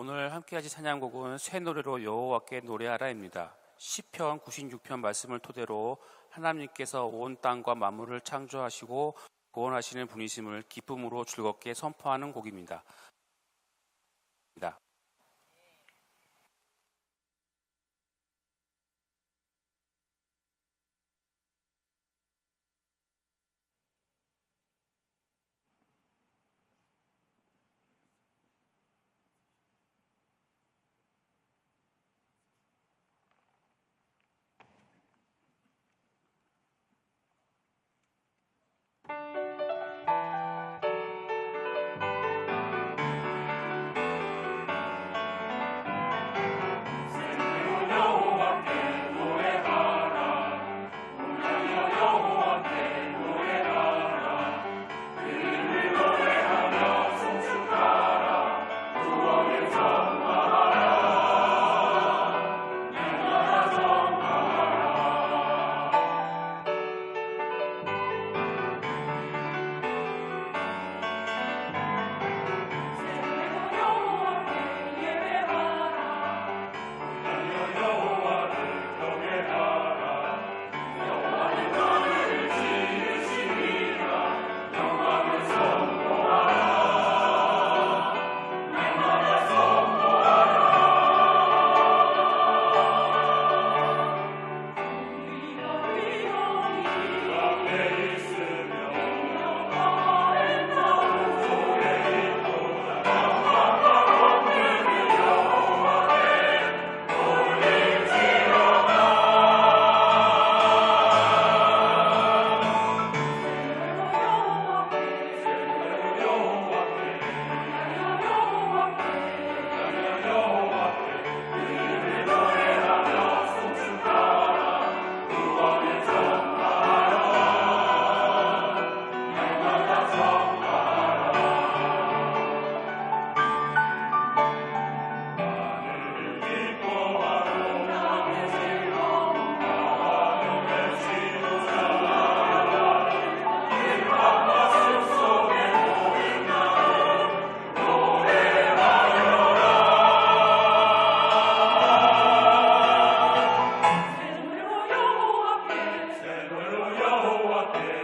오늘 함께하실 찬양곡은 새 노래로 여호와께 노래하라입니다. 시편 96편 말씀을 토대로 하나님께서 온 땅과 만물을 창조하시고 구원하시는 분이심을 기쁨으로 즐겁게 선포하는 곡입니다. Yeah.